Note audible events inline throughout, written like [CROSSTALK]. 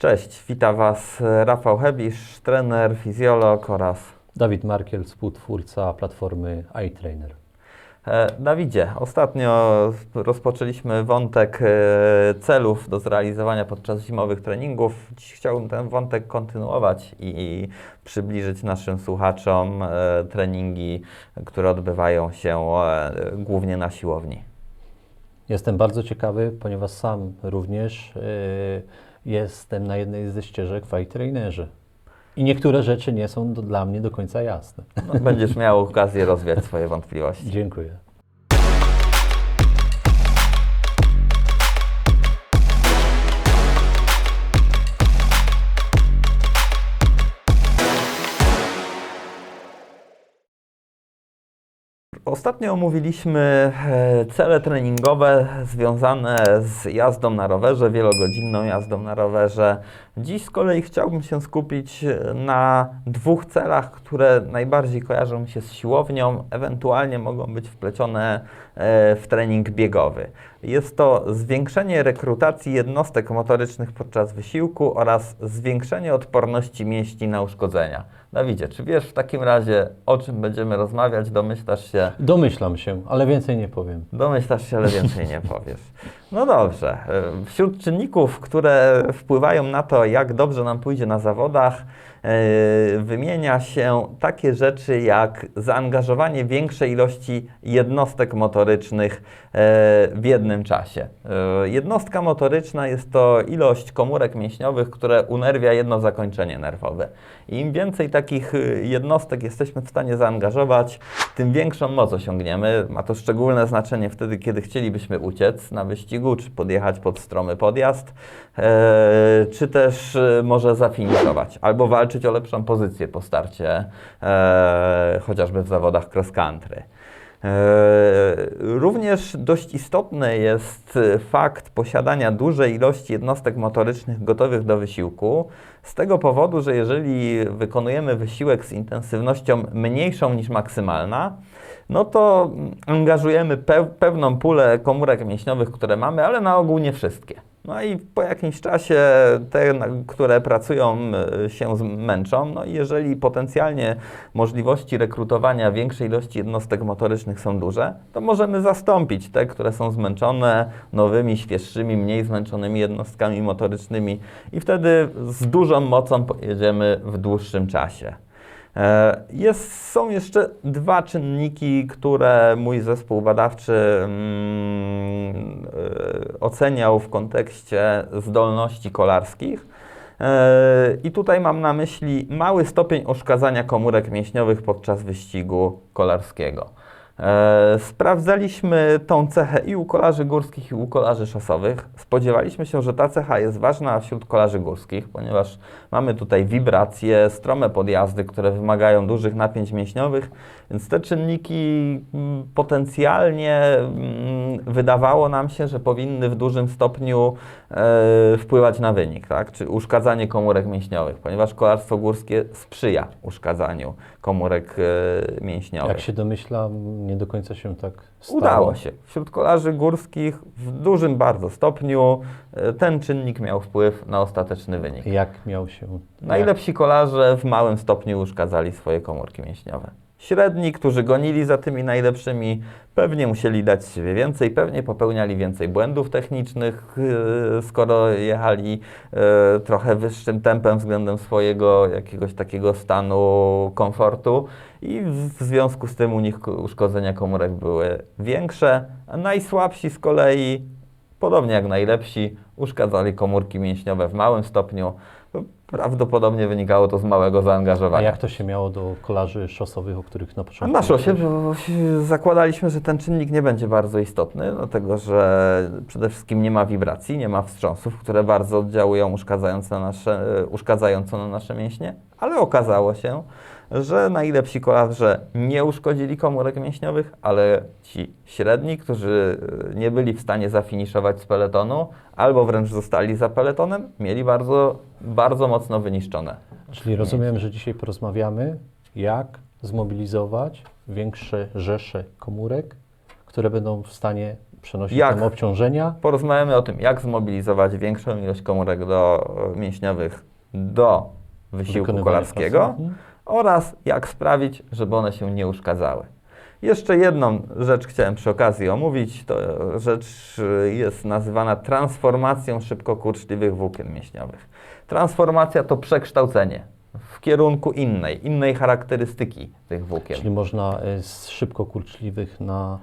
Cześć, witam Was Rafał Hebisz, trener, fizjolog oraz Dawid Markiel, współtwórca platformy iTrainer. E, Dawidzie, ostatnio rozpoczęliśmy wątek e, celów do zrealizowania podczas zimowych treningów. Dziś chciałbym ten wątek kontynuować i przybliżyć naszym słuchaczom e, treningi, które odbywają się głównie na siłowni. Jestem bardzo ciekawy, ponieważ sam również y, jestem na jednej ze ścieżek w iTrainerze. I niektóre rzeczy nie są do, dla mnie do końca jasne. No, będziesz miał okazję rozwiać swoje wątpliwości. Dziękuję. Ostatnio omówiliśmy e, cele treningowe związane z jazdą na rowerze, wielogodzinną jazdą na rowerze. Dziś z kolei chciałbym się skupić e, na dwóch celach, które najbardziej kojarzą mi się z siłownią, ewentualnie mogą być wplecione e, w trening biegowy. Jest to zwiększenie rekrutacji jednostek motorycznych podczas wysiłku oraz zwiększenie odporności mięśni na uszkodzenia. Dawidzie, czy wiesz w takim razie, o czym będziemy rozmawiać? Domyślasz się? Domyślam się, ale więcej nie powiem. Domyślasz się, ale więcej nie powiesz. [LAUGHS] No dobrze. Wśród czynników, które wpływają na to, jak dobrze nam pójdzie na zawodach, wymienia się takie rzeczy jak zaangażowanie większej ilości jednostek motorycznych e, w jednym czasie. E, Jednostka motoryczna jest to ilość komórek mięśniowych, które unerwia jedno zakończenie nerwowe. Im więcej takich jednostek jesteśmy w stanie zaangażować, tym większą moc osiągniemy. Ma to szczególne znaczenie wtedy, kiedy chcielibyśmy uciec na wyścigu, czy podjechać pod stromy podjazd, e, czy też e, może zafiniszować, albo walczyć o lepszą pozycję po starcie, e, chociażby w zawodach cross country. E, Również dość istotny jest e, fakt posiadania dużej ilości jednostek motorycznych gotowych do wysiłku, z tego powodu, że jeżeli wykonujemy wysiłek z intensywnością mniejszą niż maksymalna, no to angażujemy pe pewną pulę komórek mięśniowych, które mamy, ale na ogół nie wszystkie. No i po jakimś czasie te, które pracują, y, się zmęczą. No i jeżeli potencjalnie możliwości rekrutowania większej ilości jednostek motorycznych są duże, to możemy zastąpić te, które są zmęczone, nowymi, świeższymi, mniej zmęczonymi jednostkami motorycznymi i wtedy z dużą mocą pojedziemy w dłuższym czasie. E, Jest, są jeszcze dwa czynniki, które mój zespół badawczy mm, e, oceniał w kontekście zdolności kolarskich. E, I tutaj mam na myśli mały stopień uszkadzania komórek mięśniowych podczas wyścigu kolarskiego. E, Sprawdzaliśmy tą cechę i u kolarzy górskich, i u kolarzy szosowych. Spodziewaliśmy się, że ta cecha jest ważna wśród kolarzy górskich, ponieważ mamy tutaj wibracje, strome podjazdy, które wymagają dużych napięć mięśniowych, więc te czynniki mm, potencjalnie mm, wydawało nam się, że powinny w dużym stopniu e, wpływać na wynik, tak? czy uszkadzanie komórek mięśniowych, ponieważ kolarstwo górskie sprzyja uszkadzaniu komórek e, mięśniowych. Jak się domyślam, nie do końca się tak stało. Udało się. Wśród kolarzy górskich w dużym bardzo stopniu e, ten czynnik miał wpływ na ostateczny wynik. Jak miał się... Najlepsi kolarze w małym stopniu uszkadzali swoje komórki mięśniowe. Średni, którzy gonili za tymi najlepszymi, pewnie musieli dać siebie więcej, pewnie popełniali więcej błędów technicznych, yy, skoro jechali yy, trochę wyższym tempem względem swojego jakiegoś takiego stanu komfortu i w związku z tym u nich ko- uszkodzenia komórek były większe, a najsłabsi z kolei Podobnie jak najlepsi, uszkadzali komórki mięśniowe w małym stopniu. Prawdopodobnie wynikało to z małego A zaangażowania. jak to się miało do kolarzy szosowych, o których na A początku... na szosie zakładaliśmy, że ten czynnik nie będzie bardzo istotny, dlatego że przede wszystkim nie ma wibracji, nie ma wstrząsów, które bardzo oddziałują uszkadzająco na nasze, uszkadzająco na nasze mięśnie, ale okazało się, że najlepsi kolarze nie uszkodzili komórek mięśniowych, ale ci średni, którzy e, nie byli w stanie zafiniszować z peletonu, albo wręcz zostali za peletonem, mieli bardzo, bardzo mocno wyniszczone. Czyli rozumiem, że dzisiaj porozmawiamy, jak zmobilizować większe rzesze komórek, które będą w stanie przenosi Jak? tam obciążenia. Porozmawiamy o tym, jak zmobilizować większą ilość komórek do e, mięśniowych do wysiłku kolarskiego pracy. Oraz jak sprawić, żeby one się nie uszkadzały. Jeszcze jedną rzecz chciałem przy okazji omówić. To rzecz y, jest nazywana transformacją szybkokurczliwych włókien mięśniowych. Transformacja to przekształcenie w kierunku innej, innej charakterystyki tych włókien. Czyli można y, z szybko kurczliwych na,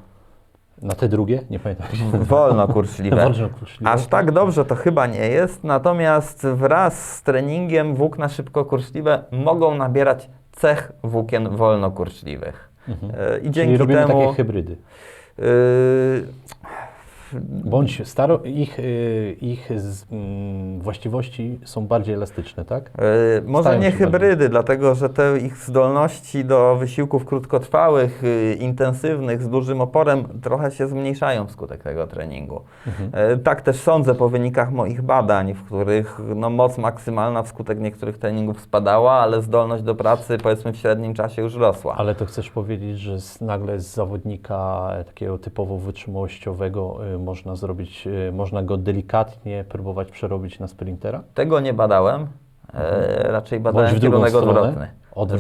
na te drugie? Nie pamiętam. Wolno kurczliwe. [LAUGHS] Wolno kurczliwe. Aż tak dobrze to chyba nie jest, natomiast wraz z treningiem włókna szybkokurczliwe mogą nabierać cech włókien wolnokurczliwych. Mhm. E, I Czyli dzięki robimy temu. takie hybrydy. y, Bądź staro, ich, y, ich z, mm, właściwości są bardziej elastyczne, tak? y, może nie hybrydy, dlatego że te ich zdolności do wysiłków krótkotrwałych, y, intensywnych, z dużym oporem trochę się zmniejszają wskutek tego treningu. Mhm. E, Tak też sądzę po wynikach moich badań, w których no, moc maksymalna wskutek niektórych treningów spadała, ale zdolność do pracy powiedzmy w średnim czasie już rosła. Ale to chcesz powiedzieć, że z, nagle z zawodnika takiego typowo wytrzymałościowego y, można zrobić, y, można go delikatnie próbować przerobić na sprintera? Tego nie badałem, e, raczej badałem Mhm. w kierunek stronę? odwrotny.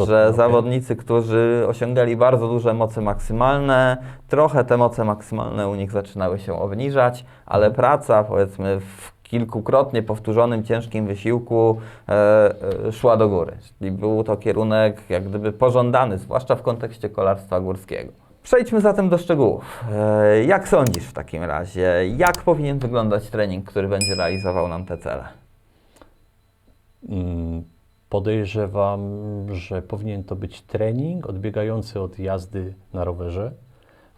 Że okej. zawodnicy, którzy osiągali bardzo duże moce maksymalne, trochę te moce maksymalne u nich zaczynały się obniżać, ale Mhm. praca powiedzmy w kilkukrotnie powtórzonym ciężkim wysiłku e, e, szła do góry. Czyli był to kierunek jak gdyby pożądany, zwłaszcza w kontekście kolarstwa górskiego. Przejdźmy zatem do szczegółów. E, jak sądzisz w takim razie, jak powinien wyglądać trening, który będzie realizował nam te cele? Mm, Podejrzewam, że powinien to być trening odbiegający od jazdy na rowerze,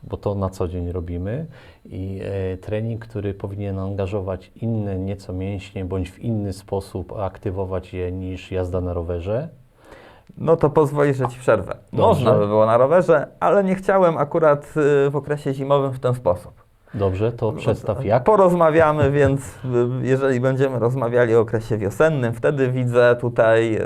bo to na co dzień robimy. I e, trening, który powinien angażować inne nieco mięśnie, bądź w inny sposób aktywować je niż jazda na rowerze. No to pozwolisz, że Ci przerwę. Dobrze. Można by było na rowerze, ale nie chciałem akurat y, w okresie zimowym w ten sposób. Dobrze, to przedstaw jak. Porozmawiamy, [LAUGHS] więc y, jeżeli będziemy rozmawiali o okresie wiosennym, wtedy widzę tutaj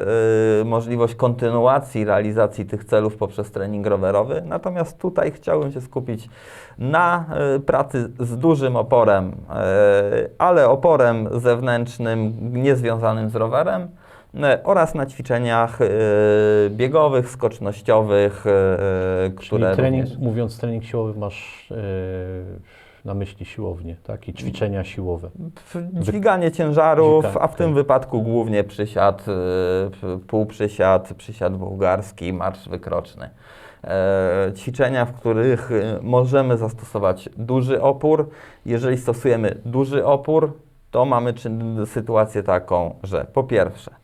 y, możliwość kontynuacji realizacji tych celów poprzez trening rowerowy. Natomiast tutaj chciałbym się skupić na y, pracy z dużym oporem, y, ale oporem zewnętrznym, niezwiązanym z rowerem oraz na ćwiczeniach y, biegowych, skocznościowych, Czyli które trening, również... mówiąc trening siłowy, masz e, na myśli siłownię, tak? I ćwiczenia siłowe. Dźwiganie ciężarów, Dźwiga- a w tym okej. wypadku głównie przysiad, półprzysiad, przysiad bułgarski, marsz wykroczny. E, ćwiczenia, w których możemy zastosować duży opór. Jeżeli stosujemy duży opór, to mamy czyn- sytuację taką, że po pierwsze, e,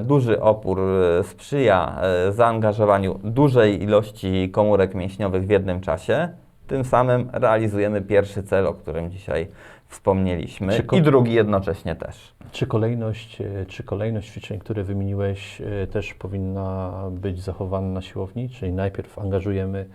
duży opór e, sprzyja e, zaangażowaniu dużej ilości komórek mięśniowych w jednym czasie. Tym samym realizujemy pierwszy cel, o którym dzisiaj wspomnieliśmy, i drugi jednocześnie też. Czy kolejność, e, czy kolejność ćwiczeń, które wymieniłeś, e, też powinna być zachowana na siłowni? Czyli najpierw angażujemy e,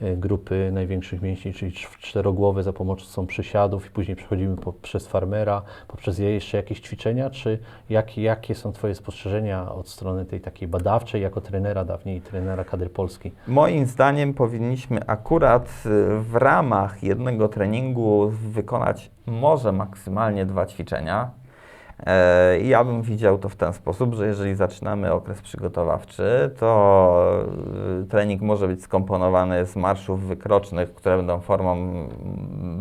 grupy największych mięśni, czyli cz- czterogłowe za pomocą przysiadów i później przechodzimy po, przez farmera, poprzez je jeszcze jakieś ćwiczenia? Czy jak, jakie są Twoje spostrzeżenia od strony tej takiej badawczej, jako trenera dawniej, trenera kadry polskiej? Moim zdaniem powinniśmy akurat y, w ramach jednego treningu wykonać może maksymalnie dwa ćwiczenia. E, Ja bym widział to w ten sposób, że jeżeli zaczynamy okres przygotowawczy, to y, trening może być skomponowany z marszów wykrocznych, które będą formą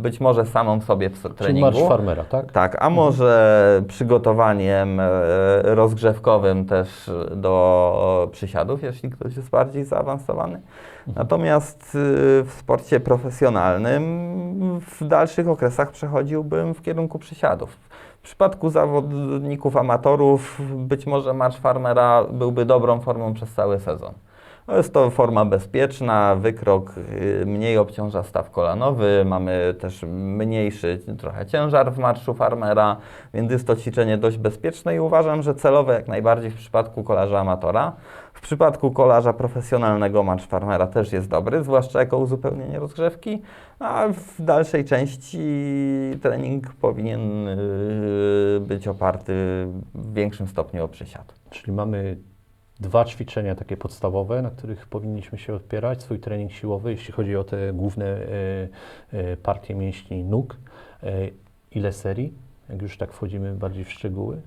być może samą sobie w Czyli treningu. marsz farmera, tak? Tak, a może przygotowaniem e, rozgrzewkowym też do przysiadów, jeśli ktoś jest bardziej zaawansowany. Natomiast y, w sporcie profesjonalnym w dalszych okresach przechodziłbym w kierunku przysiadów. W przypadku zawodników amatorów być może marsz farmera byłby dobrą formą przez cały sezon. No jest to forma bezpieczna, wykrok y, mniej obciąża staw kolanowy, mamy też mniejszy trochę ciężar w marszu farmera, więc jest to ćwiczenie dość bezpieczne i uważam, że celowe jak najbardziej w przypadku kolarza amatora. Przypadku kolarza profesjonalnego marsz farmera też jest dobry, zwłaszcza jako uzupełnienie rozgrzewki, a w dalszej części trening powinien y, być oparty w większym stopniu o przysiad. Czyli mamy dwa ćwiczenia takie podstawowe, na których powinniśmy się opierać, swój trening siłowy, jeśli chodzi o te główne e, e, partie mięśni nóg. Ile serii, jak już tak wchodzimy bardziej w szczegóły?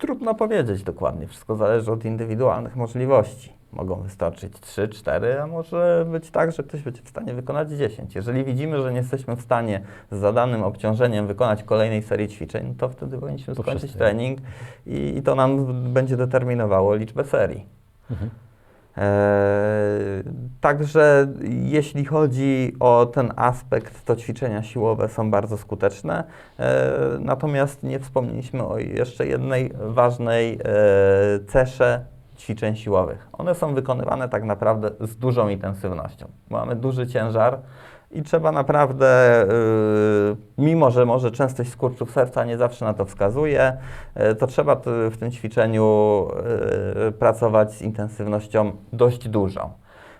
Trudno powiedzieć dokładnie, wszystko zależy od indywidualnych możliwości. Mogą wystarczyć 3, 4, a może być tak, że ktoś będzie w stanie wykonać 10. Jeżeli widzimy, że nie jesteśmy w stanie z zadanym obciążeniem wykonać kolejnej serii ćwiczeń, to wtedy powinniśmy skończyć trening. trening i, i to nam będzie determinowało liczbę serii. Mhm. Eee, Także jeśli chodzi o ten aspekt, to ćwiczenia siłowe są bardzo skuteczne. Eee, Natomiast nie wspomnieliśmy o jeszcze jednej ważnej eee, cesze ćwiczeń siłowych. One są wykonywane tak naprawdę z dużą intensywnością. Mamy duży ciężar i trzeba naprawdę, yy, mimo że może częstość skurczów serca nie zawsze na to wskazuje, yy, to trzeba w tym ćwiczeniu yy, pracować z intensywnością dość dużą.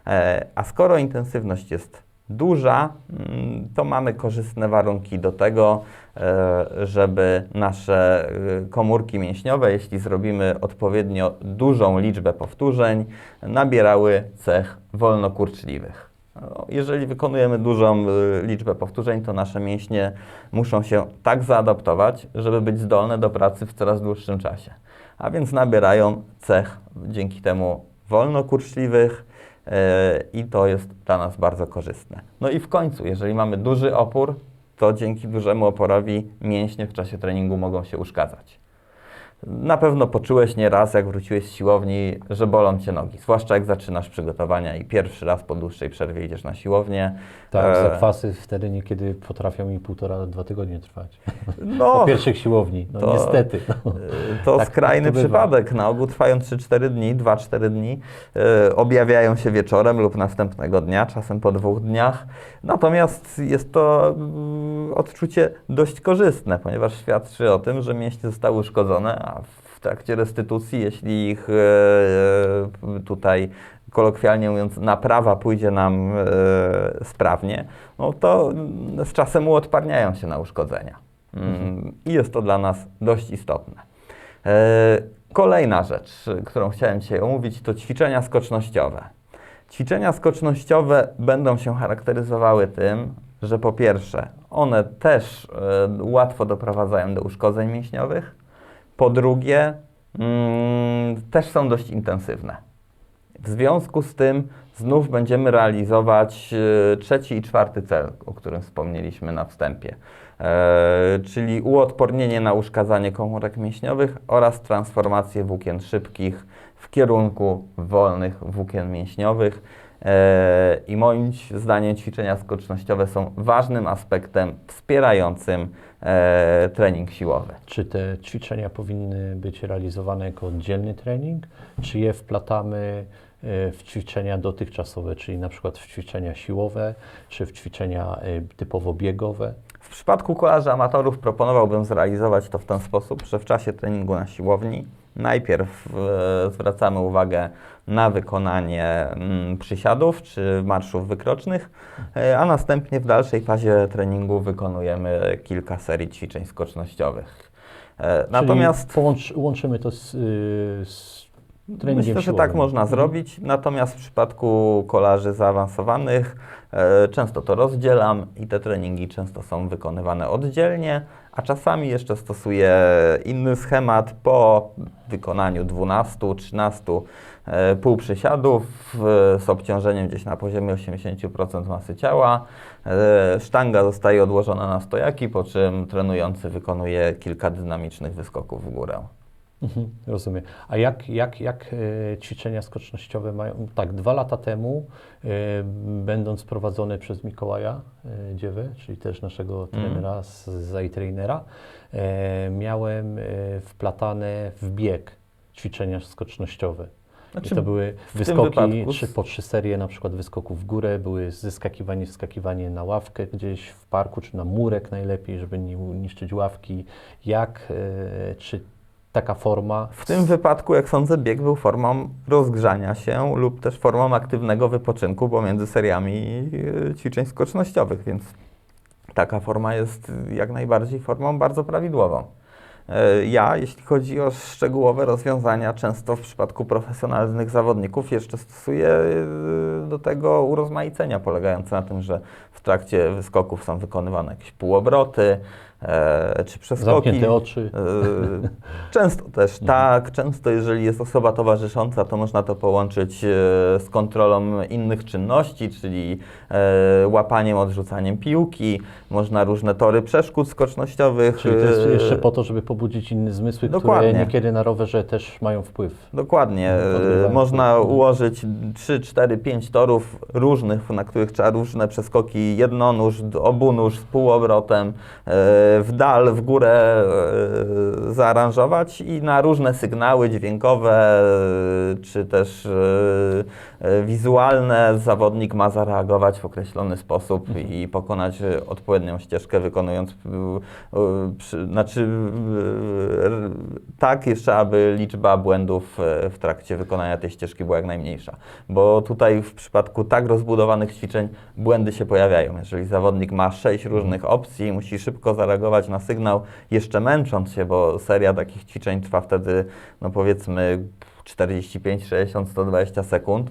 E, A skoro intensywność jest duża, mm, to mamy korzystne warunki do tego, e, żeby nasze y, komórki mięśniowe, jeśli zrobimy odpowiednio dużą liczbę powtórzeń, nabierały cech wolnokurczliwych. Jeżeli wykonujemy dużą y, liczbę powtórzeń, to nasze mięśnie muszą się tak zaadaptować, żeby być zdolne do pracy w coraz dłuższym czasie. A więc nabierają cech dzięki temu wolnokurczliwych yy, i to jest dla nas bardzo korzystne. No i w końcu, jeżeli mamy duży opór, to dzięki dużemu oporowi mięśnie w czasie treningu mogą się uszkadzać. Na pewno poczułeś nieraz, jak wróciłeś z siłowni, że bolą cię nogi. Zwłaszcza jak zaczynasz przygotowania i pierwszy raz po dłuższej przerwie idziesz na siłownię. Tak, E, zakwasy wtedy niekiedy potrafią mi półtora, dwa tygodnie trwać. No, [LAUGHS] Po pierwszych siłowni, no to- niestety. No. y, to Tak, skrajny to przypadek. Na ogół trwają 3-4 dni, 2-4 dni. Y, objawiają się wieczorem lub następnego dnia, czasem po dwóch dniach. Natomiast jest to y, odczucie dość korzystne, ponieważ świadczy o tym, że mięśnie zostały uszkodzone, a w trakcie restytucji, jeśli ich y, y, tutaj kolokwialnie mówiąc, naprawa pójdzie nam e, sprawnie, no to z czasem uodparniają się na uszkodzenia. Mm, I jest to dla nas dość istotne. E, Kolejna rzecz, którą chciałem dzisiaj omówić, to ćwiczenia skocznościowe. Ćwiczenia skocznościowe będą się charakteryzowały tym, że po pierwsze, one też e, łatwo doprowadzają do uszkodzeń mięśniowych, po drugie, mm, też są dość intensywne. W związku z tym znów będziemy realizować e, trzeci i czwarty cel, o którym wspomnieliśmy na wstępie, e, czyli uodpornienie na uszkadzanie komórek mięśniowych oraz transformację włókien szybkich w kierunku wolnych włókien mięśniowych. E, I moim zdaniem ćwiczenia skocznościowe są ważnym aspektem wspierającym e, trening siłowy. Czy te ćwiczenia powinny być realizowane jako oddzielny trening, czy je wplatamy e, w ćwiczenia dotychczasowe, czyli na przykład w ćwiczenia siłowe, czy w ćwiczenia e, typowo biegowe? W przypadku kolarzy amatorów proponowałbym zrealizować to w ten sposób, że w czasie treningu na siłowni najpierw e, zwracamy uwagę na wykonanie mm, przysiadów czy marszów wykrocznych, e, a następnie w dalszej fazie treningu wykonujemy kilka serii ćwiczeń skocznościowych. E, Natomiast Czyli łączymy to z, y, z Myślę, że tak można Mhm. zrobić, natomiast w przypadku kolarzy zaawansowanych e, często to rozdzielam i te treningi często są wykonywane oddzielnie, a czasami jeszcze stosuję inny schemat po wykonaniu 12-13 e, półprzysiadów e, z obciążeniem gdzieś na poziomie 80% masy ciała. E, Sztanga zostaje odłożona na stojaki, po czym trenujący wykonuje kilka dynamicznych wyskoków w górę. Mhm, rozumiem. A jak, jak, jak e, ćwiczenia skocznościowe mają? Tak, dwa lata temu, e, będąc prowadzony przez Mikołaja e, Dziewę, czyli też naszego Mhm. trenera z, z iTrainera, miałem wplatane w bieg ćwiczenia skocznościowe. I Znaczy, to były wyskoki, trzy, po trzy serie na przykład wyskoków w górę, były zeskakiwanie, wskakiwanie na ławkę gdzieś w parku, czy na murek najlepiej, żeby nie niszczyć ławki. Jak, czy taka forma W tym wypadku, jak sądzę, bieg był formą rozgrzania się lub też formą aktywnego wypoczynku pomiędzy seriami e, ćwiczeń skocznościowych, więc taka forma jest jak najbardziej formą bardzo prawidłową. E, Ja, jeśli chodzi o szczegółowe rozwiązania, często w przypadku profesjonalnych zawodników jeszcze stosuję e, do tego urozmaicenia polegające na tym, że w trakcie wyskoków są wykonywane jakieś półobroty e, czy przeskoki. Zamknięte oczy. E, Często też tak, często jeżeli jest osoba towarzysząca, to można to połączyć e, z kontrolą innych czynności, czyli e, łapaniem, odrzucaniem piłki, można różne tory przeszkód skocznościowych. Czyli to jest e, jeszcze po to, żeby pobudzić inne zmysły, Dokładnie. które niekiedy na rowerze też mają wpływ. Dokładnie. E, Można funkcję. ułożyć 3, 4, 5 torów różnych, na których trzeba różne przeskoki jednonóż, d- obunóż z półobrotem, e, w dal, w górę e, zaaranżować i na różne sygnały dźwiękowe e, czy też wizualne zawodnik ma zareagować w określony sposób i pokonać e, odpowiednią ścieżkę, wykonując, e, e, przy, znaczy e, tak jeszcze, aby liczba błędów e, w trakcie wykonania tej ścieżki była jak najmniejsza. Bo tutaj w przypadku tak rozbudowanych ćwiczeń błędy się pojawiają. Jeżeli zawodnik ma sześć różnych opcji, musi szybko zareagować na sygnał, jeszcze męcząc się, bo seria takich ćwiczeń trwa wtedy, no powiedzmy 45, 60, 120 sekund,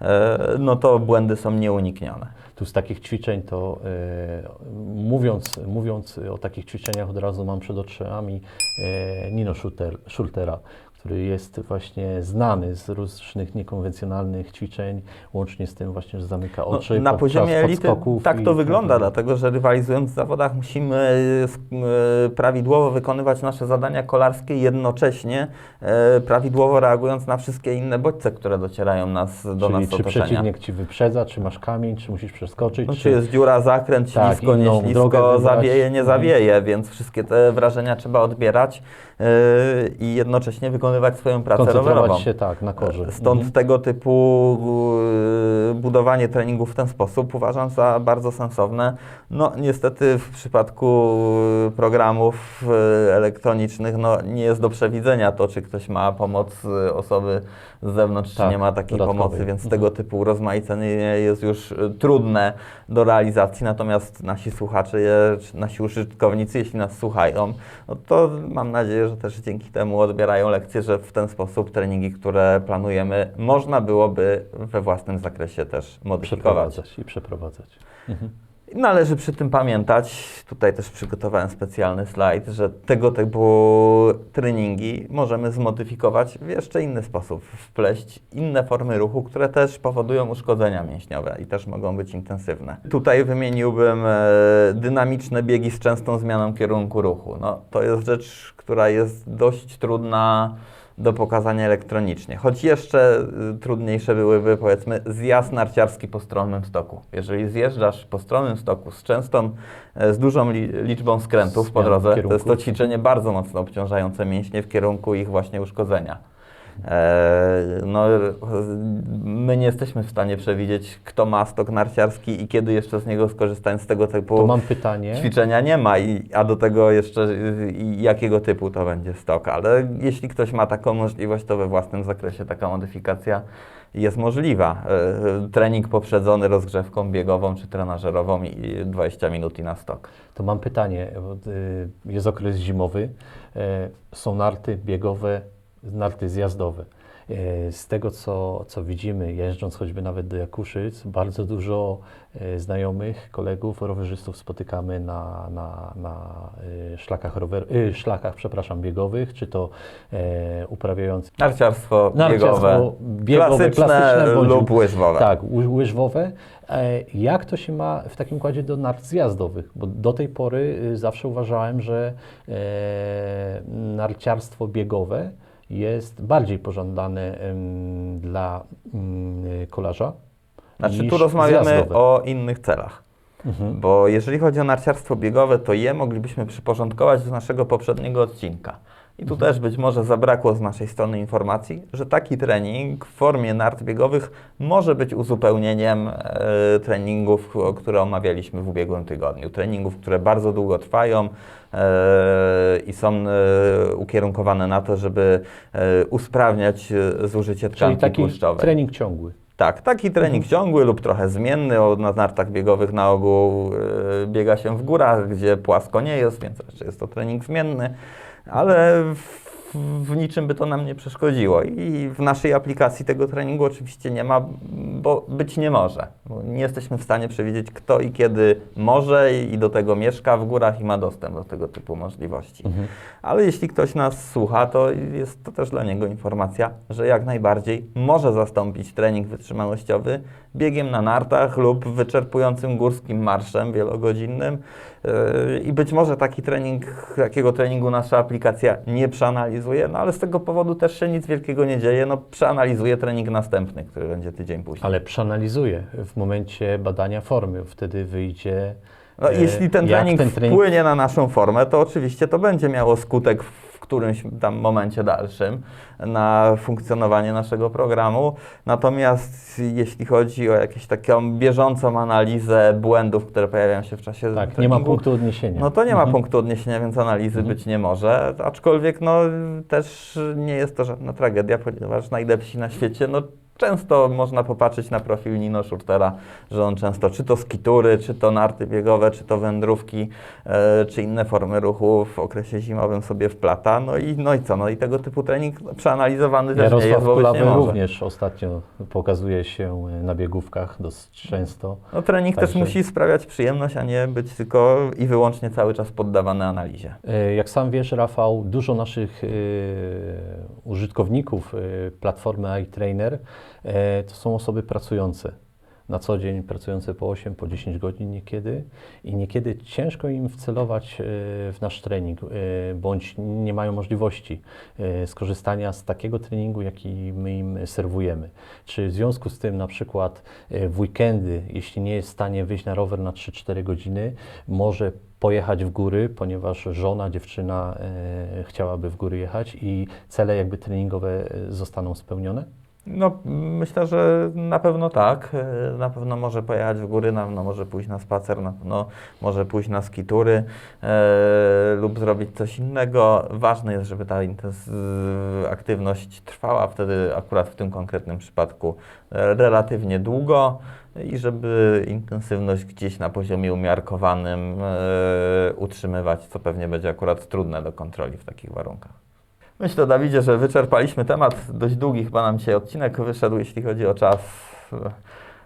e, no to błędy są nieuniknione. Tu z takich ćwiczeń to e, mówiąc, mówiąc o takich ćwiczeniach od razu mam przed oczami e, Nino Schulter, Schultera, który jest właśnie znany z różnych niekonwencjonalnych ćwiczeń, łącznie z tym właśnie, że zamyka No, oczy na podczas poziomie elity tak to wygląda, dlatego że rywalizując w zawodach musimy sk- e, prawidłowo wykonywać nasze zadania kolarskie, jednocześnie e, prawidłowo reagując na wszystkie inne bodźce, które docierają nas, do Czyli nas czy otoczenia. przeciwnik ci wyprzedza, czy masz kamień, czy musisz przeskoczyć, No, czy, czy jest dziura, zakręt, Tak, ślisko, nie ślisko, zawieje, nie Mhm. zawieje, więc wszystkie te wrażenia trzeba odbierać i jednocześnie wykonywać swoją pracę rowerową. koncentrować się tak na korze. Stąd Mhm. tego typu yy, budowanie treningów w ten sposób uważam za bardzo sensowne. No niestety w przypadku yy, programów yy, elektronicznych no, nie jest do przewidzenia to, czy ktoś ma pomoc yy, osoby z zewnątrz, czy Tak, nie ma takiej dodatkowej. pomocy, więc Mhm. tego typu rozmaicenie jest już yy, trudne do realizacji, natomiast nasi słuchacze, czy nasi użytkownicy, jeśli nas słuchają, no to mam nadzieję, że też dzięki temu odbierają lekcje, że w ten sposób treningi, które planujemy, można byłoby we własnym zakresie też modyfikować. przeprowadzać i przeprowadzać. Mhm. Należy przy tym pamiętać, tutaj też przygotowałem specjalny slajd, że tego typu treningi możemy zmodyfikować w jeszcze inny sposób, wpleść inne formy ruchu, które też powodują uszkodzenia mięśniowe i też mogą być intensywne. Tutaj wymieniłbym e, dynamiczne biegi z częstą zmianą kierunku ruchu. No, to jest rzecz, która jest dość trudna do pokazania elektronicznie. Choć jeszcze y, trudniejsze byłyby, powiedzmy, zjazd narciarski po stronnym stoku. Jeżeli zjeżdżasz po stronnym stoku z częstą, e, z dużą li, liczbą skrętów po drodze, to jest to ćwiczenie bardzo mocno obciążające mięśnie w kierunku ich właśnie uszkodzenia. E, no, my nie jesteśmy w stanie przewidzieć, kto ma stok narciarski i kiedy jeszcze z niego skorzystać z tego typu To mam pytanie. ćwiczenia nie ma, i, a do tego jeszcze y, jakiego typu to będzie stok, ale jeśli ktoś ma taką możliwość, to we własnym zakresie taka modyfikacja jest możliwa. Y, Trening poprzedzony rozgrzewką biegową czy trenażerową i 20 minut i na stok. To mam pytanie, y, jest okres zimowy, e, są narty biegowe, narty zjazdowe. E, Z tego, co, co widzimy, jeżdżąc choćby nawet do Jakuszyc, bardzo dużo e, znajomych, kolegów, rowerzystów spotykamy na, na, na e, szlakach, rower, szlakach przepraszam, biegowych, czy to e, uprawiając Narciarstwo, Narciarstwo biegowe, biegowe, klasyczne, klasyczne bądź- lub łyżwowe. Tak, ły- łyżwowe. Jak to się ma w takim układzie do nart zjazdowych? Bo do tej pory y, zawsze uważałem, że e, narciarstwo biegowe jest bardziej pożądane em, dla kolarza. Znaczy tu rozmawiamy zjazdowe. o innych celach. Mhm. Bo jeżeli chodzi o narciarstwo biegowe, to je moglibyśmy przyporządkować do naszego poprzedniego odcinka. I tu też być może zabrakło z naszej strony informacji, że taki trening w formie nart biegowych może być uzupełnieniem e, treningów, które omawialiśmy w ubiegłym tygodniu. Treningów, które bardzo długo trwają e, i są e, ukierunkowane na to, żeby e, usprawniać e, zużycie Czyli tkanki taki tłuszczowej. trening ciągły. Tak, taki trening ciągły lub trochę zmienny. O, na nartach biegowych na ogół e, biega się w górach, gdzie płasko nie jest, więc raczej jest to trening zmienny. Ale w, w niczym by to nam nie przeszkodziło. I w naszej aplikacji tego treningu oczywiście nie ma, bo być nie może. Bo nie jesteśmy w stanie przewidzieć, kto i kiedy może i do tego mieszka w górach i ma dostęp do tego typu możliwości. Mhm. Ale jeśli ktoś nas słucha, to jest to też dla niego informacja, że jak najbardziej może zastąpić trening wytrzymałościowy biegiem na nartach lub wyczerpującym górskim marszem wielogodzinnym. Yy, I być może taki trening, takiego treningu nasza aplikacja nie przeanalizuje, no ale z tego powodu też się nic wielkiego nie dzieje. No, przeanalizuje trening następny, który będzie tydzień później. Ale przeanalizuję w momencie badania formy. Wtedy wyjdzie. No, e, jeśli ten jak trening, ten trening wpłynie na naszą formę, to oczywiście to będzie miało skutek w którymś tam momencie dalszym na funkcjonowanie naszego programu. Natomiast jeśli chodzi o jakąś taką bieżącą analizę błędów, które pojawiają się w czasie Tak, nie treningu, ma punktu odniesienia. no to nie ma Mhm. punktu odniesienia, więc analizy być nie może. Aczkolwiek no, też nie jest to żadna tragedia, ponieważ najlepsi na świecie, no często można popatrzeć na profil Nino Schurtera, że on często czy to skitury, czy to narty biegowe, czy to wędrówki, e, czy inne formy ruchu w okresie zimowym sobie wplata. No i, no i co? No i tego typu trening przeanalizowany też nie jest, Jarosław bo nie może. również ostatnio pokazuje się na biegówkach dosyć często. No trening też Także- musi sprawiać przyjemność, a nie być tylko i wyłącznie cały czas poddawany analizie. E, Jak sam wiesz, Rafał, dużo naszych e, użytkowników e, platformy iTrainer to są osoby pracujące. Na co dzień pracujące po 8, po 10 godzin niekiedy i niekiedy ciężko im wcelować e, w nasz trening, e, bądź nie mają możliwości e, skorzystania z takiego treningu, jaki my im serwujemy. Czy w związku z tym na przykład e, w weekendy, jeśli nie jest w stanie wyjść na rower na 3-4 godziny, może pojechać w góry, ponieważ żona, dziewczyna e, chciałaby w góry jechać i cele jakby treningowe e, zostaną spełnione? No, myślę, że na pewno tak. E, Na pewno może pojechać w góry, na pewno może pójść na spacer, na pewno może pójść na skitury e, lub zrobić coś innego. Ważne jest, żeby ta aktywność trwała wtedy akurat w tym konkretnym przypadku e, relatywnie długo i żeby intensywność gdzieś na poziomie umiarkowanym e, utrzymywać, co pewnie będzie akurat trudne do kontroli w takich warunkach. Myślę, Dawidzie, że wyczerpaliśmy temat. Dość długi chyba nam dzisiaj odcinek wyszedł, jeśli chodzi o czas.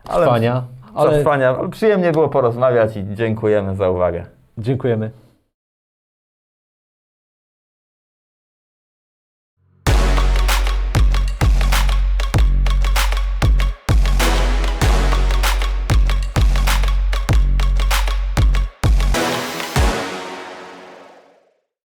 Trwania, Czas ale trwania, ale przyjemnie było porozmawiać i dziękujemy za uwagę. dziękujemy.